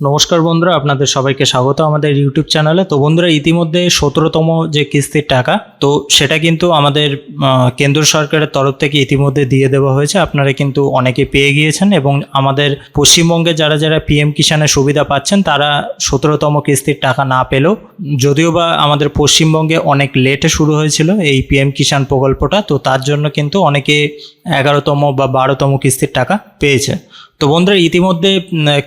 নমস্কার বন্ধুরা, আপনাদের সবাইকে স্বাগত আমাদের ইউটিউব চ্যানেলে। তো বন্ধুরা, ইতিমধ্যে সতেরোতম যে কিস্তির টাকা, তো সেটা কিন্তু আমাদের কেন্দ্র সরকারের তরফ থেকে ইতিমধ্যে দিয়ে দেওয়া হয়েছে। আপনারা কিন্তু অনেকে পেয়ে গিয়েছেন এবং আমাদের পশ্চিমবঙ্গে যারা যারা পিএম কিষানের সুবিধা পাচ্ছেন, তারা সতেরোতম কিস্তির টাকা না পেলেও, যদিও বা আমাদের পশ্চিমবঙ্গে অনেক লেটে শুরু হয়েছিল এই পিএম কিষাণ প্রকল্পটা, তো তার জন্য কিন্তু অনেকে এগারোতম বা বারোতম কিস্তির টাকা পেয়েছে। তো বন্ধুরা, ইতিমধ্যে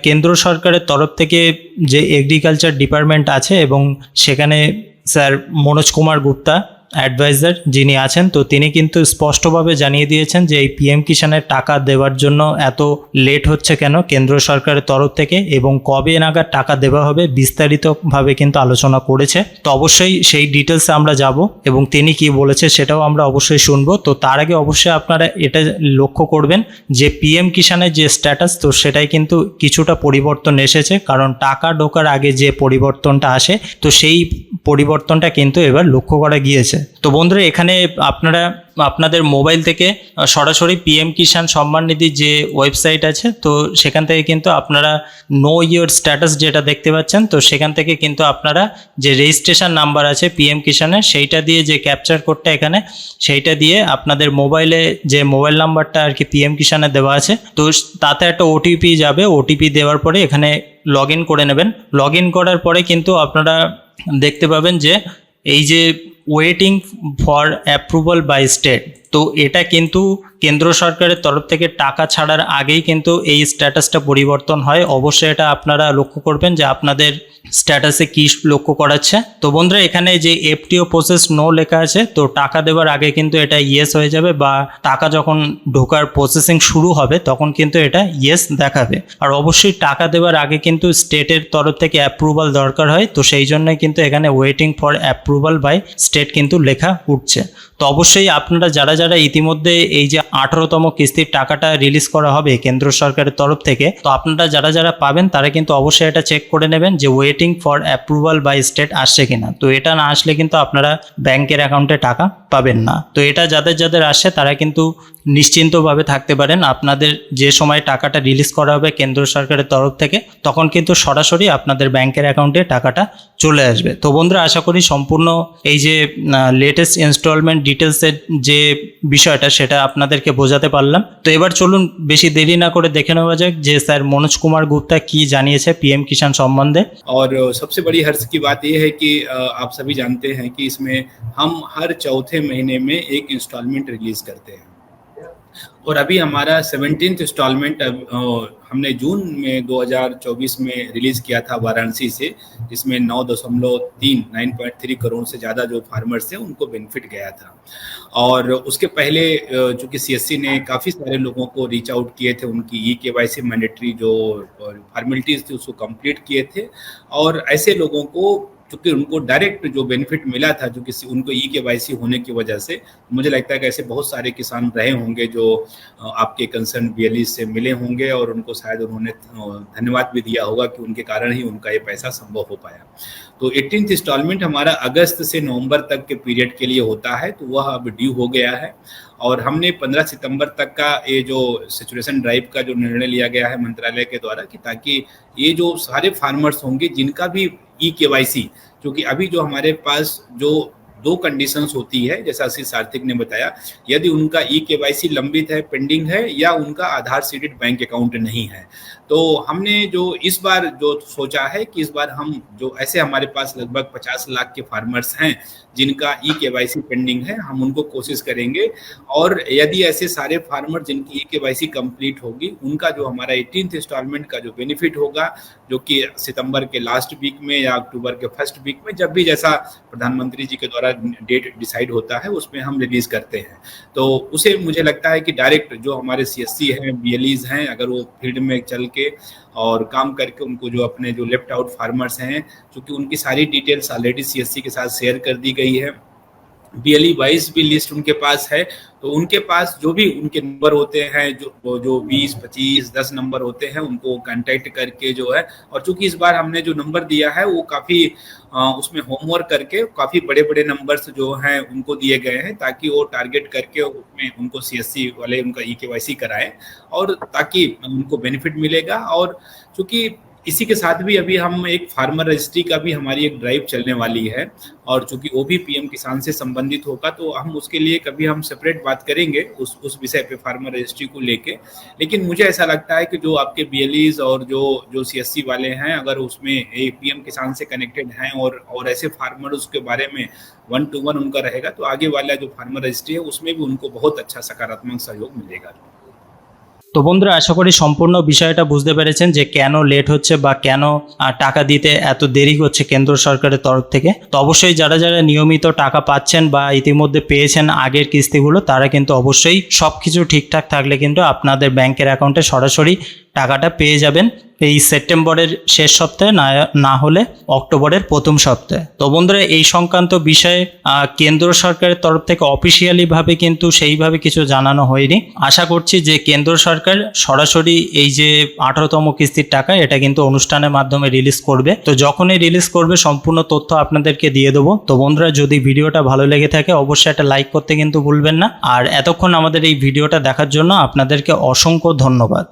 কেন্দ্র সরকারের থেকে যে এগ্রিকালচার ডিপার্টমেন্ট আছে এবং সেখানে স্যার মনোজ কুমার গুপ্তা অ্যাডভাইজার যিনি আছেন, তো তিনি কিন্তু স্পষ্টভাবে জানিয়ে দিয়েছেন যে এই পিএম কিষানের টাকা দেওয়ার জন্য এত লেট হচ্ছে কেন কেন্দ্র সরকারের তরফ থেকে এবং কবে নাগাদ টাকা দেওয়া হবে বিস্তারিতভাবে কিন্তু আলোচনা করেছে। তো অবশ্যই সেই ডিটেলসে আমরা যাব এবং তিনি কি বলেছে সেটাও আমরা অবশ্যই শুনব। তো তার আগে অবশ্যই আপনারা এটা লক্ষ্য করবেন যে পিএম কিষানের যে স্ট্যাটাস তো সেটাই কিন্তু কিছুটা পরিবর্তন এসেছে কারণ টাকা ঢোকার আগে যে পরিবর্তনটা আসে, তো সেই পরিবর্তনটা কিন্তু এবার লক্ষ্য করা গিয়েছে। তো বন্ধুরা, এখানে আপনারা, আপনাদের মোবাইল থেকে সরাসরি পিএম কিষাণ সম্মান নিধির যে ওয়েবসাইট আছে, তো সেখান থেকে কিন্তু আপনারা নো ইয়োর স্ট্যাটাস যেটা দেখতে পাচ্ছেন, তো সেখান থেকে কিন্তু আপনারা যে রেজিস্ট্রেশন নাম্বার আছে পিএম কিষানের সেইটা দিয়ে যে ক্যাপচার কোডটা এখানে, সেইটা দিয়ে আপনাদের মোবাইলে যে মোবাইল নাম্বারটা আর কি পিএম কিষানে দেওয়া আছে, তো তাতে একটা ওটিপি যাবে। ওটিপি দেওয়ার পরে এখানে লগ করে নেবেন। লগ করার পরে কিন্তু আপনারা দেখতে পাবেন যে, এই যে waiting for approval by state. তো এটা কিন্তু কেন্দ্র সরকারের তরফ থেকে টাকা ছাড়ার আগেই কিন্তু এই স্ট্যাটাসটা পরিবর্তন হয়। অবশ্যই এটা আপনারা লক্ষ্য করবেন যে আপনাদের স্ট্যাটাসে কি লক্ষ্য করাচ্ছে। তো বন্ধুরা, এখানে যে এফটিও প্রসেস নো লেখা আছে, তো টাকা দেওয়ার আগে কিন্তু এটা ইয়েস হয়ে যাবে বা টাকা যখন ঢোকার প্রসেসিং শুরু হবে, তখন কিন্তু এটা ইয়েস দেখাবে। আর অবশ্যই টাকা দেওয়ার আগে কিন্তু স্টেটের তরফ থেকে অ্যাপ্রুভাল দরকার হয়, তো সেই জন্যই কিন্তু এখানে waiting for approval by state কিন্তু লেখা উঠছে। তো অবশ্যই আপনারা যারা যারা ইতিমধ্যে এই যে আঠারোতম কিস্তির টাকাটা রিলিজ করা হবে কেন্দ্র সরকারের তরফ থেকে, তো আপনারা যারা যারা পাবেন তারা কিন্তু অবশ্যই এটা চেক করে নেবেন যে waiting for approval by state আসছে কিনা। তো এটা না আসলে কিন্তু আপনারা ব্যাংকের অ্যাকাউন্টে টাকা পাবেন না। তো এটা যাদের যাদের আসে তারা কিন্তু নিশ্চিন্তভাবে থাকতে পারেন আপনাদের যে সময় টাকাটা রিলিজ করা হবে কেন্দ্র সরকারের তরফ থেকে তখন কিন্তু সরাসরি আপনাদের ব্যাংকের অ্যাকাউন্টে টাকাটা চলে আসবে তো বন্ধুরা আশা করি সম্পূর্ণ এই যে লেটেস্ট ইনস্টলমেন্ট ডিটেলসের যে বিষয়টা সেটা আপনাদেরকে বোঝাতে পারলাম তো এবার চলুন বেশি দেরি না করে দেখে নেওয়া যাক যে স্যার মনোজ কুমার গুপ্তা কি জানিয়েছে পিএম কিষাণ সম্বন্ধে और सबसे बड़ी हर्ष की बात यह है कि अ, आप सभी जानते हैं कि इसमें हम हर चौथे महीने में एक इंस्टॉलमेंट रिलीज करते हैं और अभी हमारा सेवनटीन इंस्टॉलमेंट हमने जून में 2024 में रिलीज़ किया था वाराणसी से, जिसमें नौ दशमलव तीन नाइन पॉइंट थ्री करोड़ से ज़्यादा जो फार्मर्स थे, उनको बेनिफिट गया था। और उसके पहले चूँकि सीएससी ने काफ़ी सारे लोगों को रीच आउट किए थे, उनकी E K Y C mandatory जो फॉर्मेलिटीज़ थी, उसको कंप्लीट किए थे, और ऐसे लोगों को चूँकि उनको डायरेक्ट जो बेनिफिट मिला था, जो किसी, उनको ई के वाई सी होने की वजह से, मुझे लगता है कि ऐसे बहुत सारे किसान रहे होंगे जो आपके कंसर्न बी से मिले होंगे और उनको शायद उन्होंने धन्यवाद भी दिया होगा कि उनके कारण ही उनका ये पैसा संभव हो पाया। तो एटीन इंस्टॉलमेंट हमारा अगस्त से नवंबर तक के पीरियड के लिए होता है तो वह अब ड्यू हो गया है। और हमने 15 सितंबर तक का ये जो सिचुएशन ड्राइव का जो निर्णय लिया गया है मंत्रालय के द्वारा कि ताकि ये जो सारे फार्मर्स होंगे, जिनका भी ई के वाई सी क्योंकि अभी जो हमारे पास जो दो कंडीशंस होती है, जैसा श्री सार्थिक ने बताया। यदि उनका ई के वाई सी लंबित है पेंडिंग है, या उनका आधार सीडेड बैंक अकाउंट नहीं है। तो हमने जो इस बार जो सोचा है कि इस बार हम जो ऐसे हमारे पास लगभग 50 लाख के फार्मर्स हैं, जिनका ई के पेंडिंग है, हम उनको कोशिश करेंगे। और यदि ऐसे सारे फार्मर जिनकी ई के कंप्लीट होगी, उनका जो हमारा एटीन इंस्टॉलमेंट का जो बेनिफिट होगा, जो कि सितंबर के लास्ट वीक में या अक्टूबर के फ़र्स्ट वीक में, जब भी जैसा प्रधानमंत्री जी के द्वारा डेट डिसाइड होता है, उसमें हम रिलीज़ करते हैं। तो उसे मुझे लगता है कि डायरेक्ट जो हमारे सी एस सी हैं बी एल ईज हैं, अगर वो फ़ील्ड में चल के और काम करके उनको जो अपने जो लेफ़्ट आउट फार्मर्स हैं, चूँकि उनकी सारी details already C S C के साथ शेयर कर दी गई है बीएलई वाइज भी लिस्ट उनके पास है तो उनके पास जो भी उनके नंबर होते हैं, जो जो बीस, पच्चीस, दस नंबर होते हैं, उनको कांटेक्ट करके जो है, और चूँकि इस बार हमने जो नंबर दिया है, वो काफ़ी उसमें होमवर्क करके काफ़ी बड़े बड़े नंबर्स जो हैं, उनको दिए गए हैं, ताकि वो टारगेट करके उसमें उनको सीएससी वाले उनका ई के वाई सी कराएँ, और ताकि उनको बेनिफिट मिलेगा, और चूँकि इसी के साथ भी अभी हम एक फार्मर रजिस्ट्री का भी हमारी एक ड्राइव चलने वाली है और चूँकि वो भी पीएम किसान से संबंधित होगा तो हम उसके लिए कभी हम सेपरेट बात करेंगे उस उस विषय पे फार्मर रजिस्ट्री को लेके। लेकिन मुझे ऐसा लगता है कि जो आपके बीएलईज और जो जो सीएससी वाले हैं, अगर उसमें पीएम किसान से कनेक्टेड हैं और और ऐसे फार्मर उसके बारे में वन टू वन उनका रहेगा तो आगे वाला जो फार्मर रजिस्ट्री है, उसमें भी उनको बहुत अच्छा सकारात्मक सहयोग मिलेगा। তো বন্ধুরা, আশা করি সম্পূর্ণ বিষয়টা বুঝতে পেরেছেন যে কেন লেট হচ্ছে বা কেন টাকা দিতে এত দেরি হচ্ছে কেন্দ্র সরকারের তরফ থেকে। তো অবশ্যই যারা যারা নিয়মিত টাকা পাচ্ছেন বা ইতিমধ্যে পেয়েছেন আগের কিস্তিগুলো, তারা কিন্তু অবশ্যই সব কিছু ঠিকঠাক থাকলে কিন্তু আপনাদের ব্যাংকের অ্যাকাউন্টে সরাসরি টাকাটা পেয়ে যাবেন। এই সেপ্টেম্বরের শেষ সপ্তাহে, না না হলে অক্টোবরের প্রথম সপ্তাহে। তো বন্ধুরা, এই সংক্রান্ত বিষয়ে কেন্দ্র সরকারের তরফ থেকে অফিসিয়ালি ভাবে কিন্তু সেইভাবে কিছু জানানো হয়নি। আশা করছি যে কেন্দ্র সরকার সরাসরি এই যে আঠারোতম কিস্তির টাকা, এটা কিন্তু অনুষ্ঠানের মাধ্যমে রিলিজ করবে। তো যখনই রিলিজ করবে, সম্পূর্ণ তথ্য আপনাদেরকে দিয়ে দেবো। তো বন্ধুরা, যদি ভিডিওটা ভালো লেগে থাকে, অবশ্যই একটা লাইক করতে কিন্তু ভুলবেন না। আর এতক্ষণ আমাদের এই ভিডিওটা দেখার জন্য আপনাদেরকে অসংখ্য ধন্যবাদ।